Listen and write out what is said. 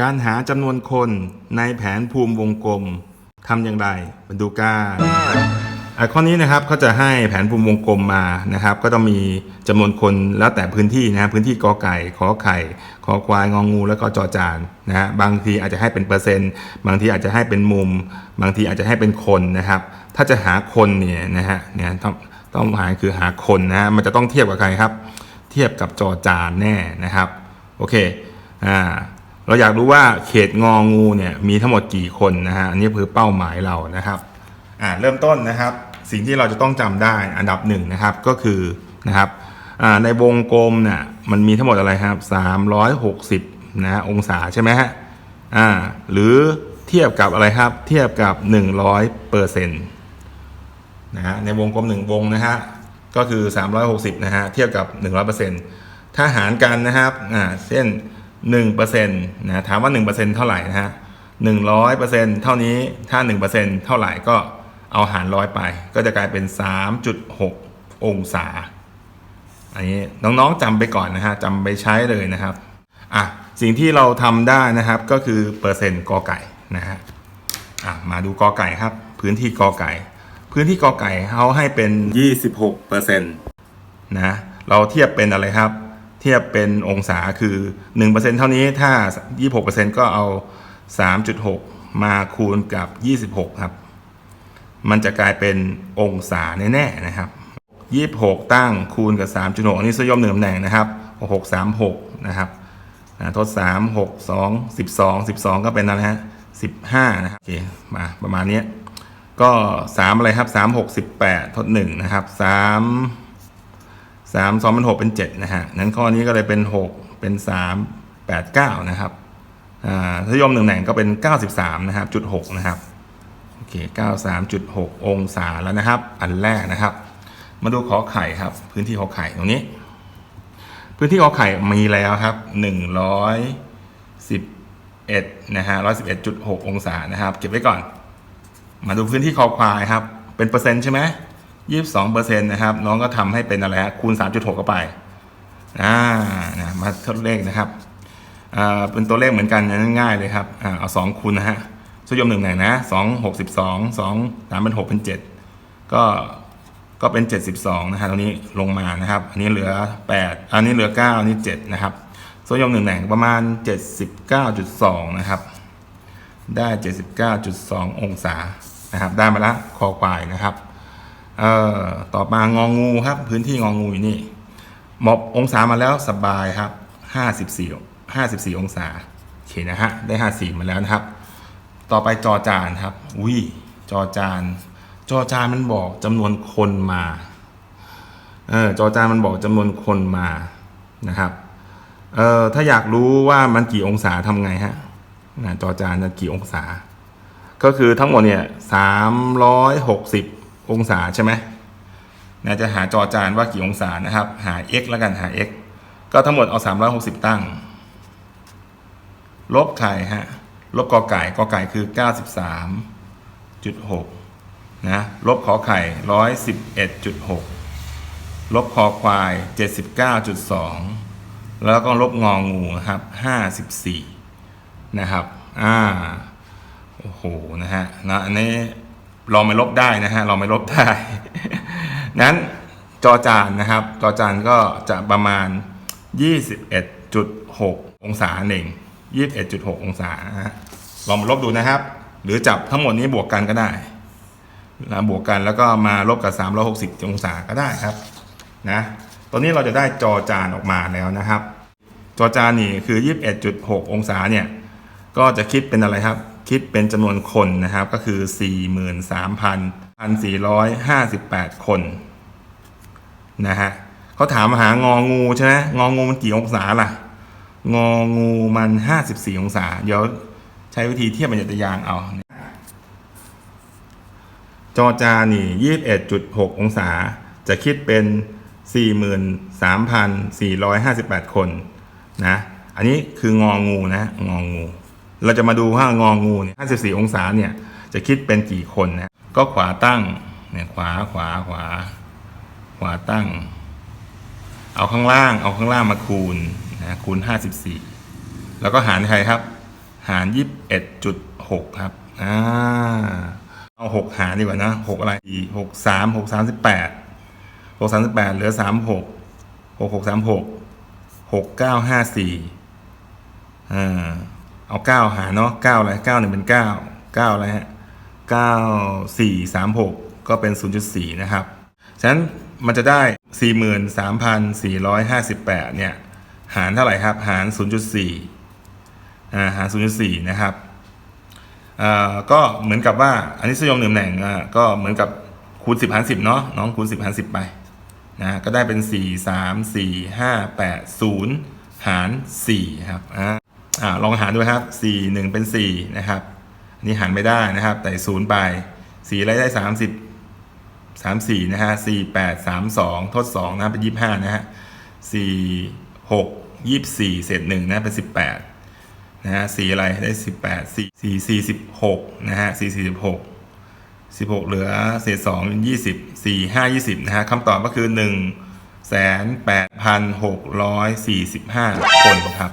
การหาจำนวนคนในแผนภูมิวงกลมทำอย่างไรมาดูกันอะข้อนี้นะครับเขาจะให้แผนภูมิวงกลมมานะครับ ก็ต้องมีจำนวนคนแล้วแต่พื้นที่นะฮะพื้นที่กอไก่ขอไข่ขอควายงองูแล้วก็จอจานนะฮะบางทีอาจจะให้เป็นเปอร์เซ็นต์ บางทีอาจจะให้เป็นมุม บางทีอาจจะให้เป็นคนนะครับ ถ้าจะหาคนเนี่ยนะฮะเนี่ยต้องต้องหาคือหาคนนะฮะมันจะต้องเทียบกับใครครับ เทียบกับจอจานแน่นะครับโอเคอ่า เราอยากรู้ว่าเขตงองูเนี่ยมีทั้งหมดกี่คนนะฮะอันนี้คือเป้าหมายเรานะครับอ่าเริ่มต้นนะครับ สิ่งที่เราจะต้องจำได้อันดับหนึ่งนะครับก็คือนะครับอ่าในวงกลมเนี่ยมันมีทั้งหมดอะไรครับ 360นะฮะองศาใช่ไหมฮะอ่าหรือเทียบกับอะไรครับ เทียบกับ 100เปอร์เซ็นต์นะฮะในวงกลมหนึ่งวงนะฮะก็คือ 360นะฮะเทียบกับ 100%ถ้าหารกันนะครับอ่าเช่น 1%นะถามว่า 1%เท่าไหร่นะฮะ100%เท่านี้ถ้า 1%เท่าไหร่ก็เอาหารร้อยไป ก็จะกลายเป็น 3.6 องศา อันนี้น้องๆจำไปก่อนนะฮะจำไปใช้เลยนะครับอะสิ่งที่เราทำได้นะครับก็คือเปอร์เซ็นต์กอไก่นะฮะอะมาดูกอไก่ครับ พื้นที่กอไก่ พื้นที่กอไก่เขาให้เป็น 26เปอร์เซ็นต์นะเราเทียบเป็นอะไรครับ เทียบเป็นองศาคือ 1%เท่านี้ถ้า 26%ก็เอา 3.6 มาคูณกับ 26 ครับ มันจะกลายเป็นองศาแน่ๆนะครับ 26 ตั้งคูณกับ 3.6 อันนี้สยมหนึ่งตำแหน่งนะครับ 6 3 6 นะครับอ่าทด 3 6 2 12 12 ก็เป็นอะไรฮะ15 นะครับโอเคมาประมาณนี้ ก็ 3 อะไรครับ 3 6 18 ทด 1 นะครับ 3 3 2เป็น6เป็น7นะฮะนั้นข้อนี้ก็เลยเป็น6เป็น3 8 9นะครับอ่าทยมหนึ่งแหน่งก็เป็น 93 นะครับจุด6นะครับ โอเค 93.6 องศาแล้วนะครับ อันแรกนะครับ มาดูขอไข่ครับ พื้นที่ขอไข่ตรงนี้ พื้นที่ขอไข่มีแล้วครับ 111 นะฮะ 111.6 องศานะครับ เก็บไว้ก่อน มาดูพื้นที่คอควายครับ เป็นเปอร์เซ็นต์ใช่ไหม 22เปอร์เซ็นต์นะครับ น้องก็ทำให้เป็นอะไรฮะคูณ 3.6เข้าไปอ่านะมาทดเลขนะครับอ่าเป็นตัวเลขเหมือนกันง่ายเลยครับอ่าเอาสองคูณนะฮะสยมหนึ่งไหนนะสองหกสิบสองสองสามเป็นหกเป็นเจ็ดก็ก็เป็นเจ็ดสิบสองนะฮะตรงนี้ลงมานะครับ อันนี้เหลือแปดอันนี้เหลือเก้าอันนี้เจ็ดนะครับสยมหนึ่งแหน่งประมาณเจ็ดสิบเก้าจุดสองนะครับ ได้เจ็ดสิบเก้าจุดสององศานะครับ ได้มาละคอควายนะครับ เอ่อต่อมางองูครับ พื้นที่งองูอยู่นี่หมอบองศามาแล้วสบายครับ54 54องศาโอเคนะฮะได้54มาแล้วนะครับ ต่อไปจอจานครับอุ้ยจอจาน จอจานมันบอกจำนวนคนมาเออจอจานมันบอกจำนวนคนมานะครับเออถ้าอยากรู้ว่ามันกี่องศาทำไงฮะนะจอจานจะกี่องศา ก็คือทั้งหมดเนี่ย360อ องศาใช่ไหมนะจะหาจอจานว่ากี่องศานะครับ หา x แล้วกันหา x ก็ทั้งหมดเอา 360 ตั้ง ลบไข่ฮะ ลบกอไก่กอไก่คือ 93.6 นะ ลบขอไข่ 111.6 ลบคอควาย 79.2 แล้วก็ลบงองูนะครับ 54 นะครับ อ่า โอ้โห นะฮะนะอันนี้ ลองไปลบได้นะฮะลองไปลบได้ นั้นจอจานนะครับ จอจานก็จะประมาณ 21.6 องศาเอง21.6 องศานะฮะลองมาลบดูนะครับ หรือจับทั้งหมดนี้บวกกันก็ได้นะบวกกันแล้วก็มาลบกับ 360 องศาก็ได้ครับนะตอนนี้เราจะได้จอจานออกมาแล้วนะครับ จอจานนี่คือ 21.6 องศาเนี่ย ก็จะคิดเป็นอะไรครับ คิดเป็นจำนวนคนนะครับก็คือ 43,458 คนนะฮะเขาถามหางองูใช่ไหมงองูมันกี่องศาล่ะ งองูมัน 54 องศา เดี๋ยวใช้วิธีเทียบบรรยัตยางเอาจอจานี่ 21.6 องศา จะคิดเป็น 43,458 คนนะ อันนี้คืององูนะ งองู เราจะมาดูว่างองูเนี่ย54 องศาเนี่ยจะคิดเป็นกี่คนนะก็ขวาตั้งเนี่ยขวาขวาขวา ขวาตั้ง เอาข้างล่างเอาข้างล่างมาคูณนะคูณ 54 แล้วก็หารใครครับ หารยี่สิบเอ็ดจุดหกครับอ่าเอาหกหารดีกว่านะหกอะไรหกสามหกสามสิบแปดหกสามสิบแปดเหลือสามหกหกหกสามหกหกเก้าห้าสี่อ่า เอาเก้าหารเนาะเก้าอะไรเก้าหนึ่งเป็นเก้าเก้าอะไรฮะเก้าสี่สามหกก็เป็นศูนย์จุดสี่นะครับ ฉะนั้นมันจะได้สี่หมื่นสามพันสี่ร้อยห้าสิบแปดเนี่ย หารเท่าไหร่ครับ หารศูนย์จุดสี่อ่าหารศูนย์จุดสี่นะครับอ่าก็เหมือนกับว่าอันนี้สยมหนึ่งแหน่งอ่าก็เหมือนกับคูณสิบหารสิบเนาะน้องคูณสิบหารสิบไปนะก็ได้เป็นสี่สามสี่ห้าแปดศูนย์หารสี่ครับอ่า อลองหารดูครับสี่หนึ่งเป็นสี่นะครับ อันนี้หารไม่ได้นะครับ แต่ศูนย์ไปสี่อะไร ได้สามสิบสามสี่นะฮะสี่แปดสามสองทดสองนะเป็นยี่สิบห้านะฮะสี่หกยี่สิบสี่เศษหนึ่งนะเป็นสิบแปดนะฮะสีอะไรได้สิบแปดสี่สี่สี่สิบหกนะฮะสี่สี่สิบหกสิบหกเหลือเศษสองยี่สิบสี่ห้ายี่สิบนะฮะคำตอบก็คือหนึ่งแสนแปดพันหกร้อยสี่สิบห้าคนครับ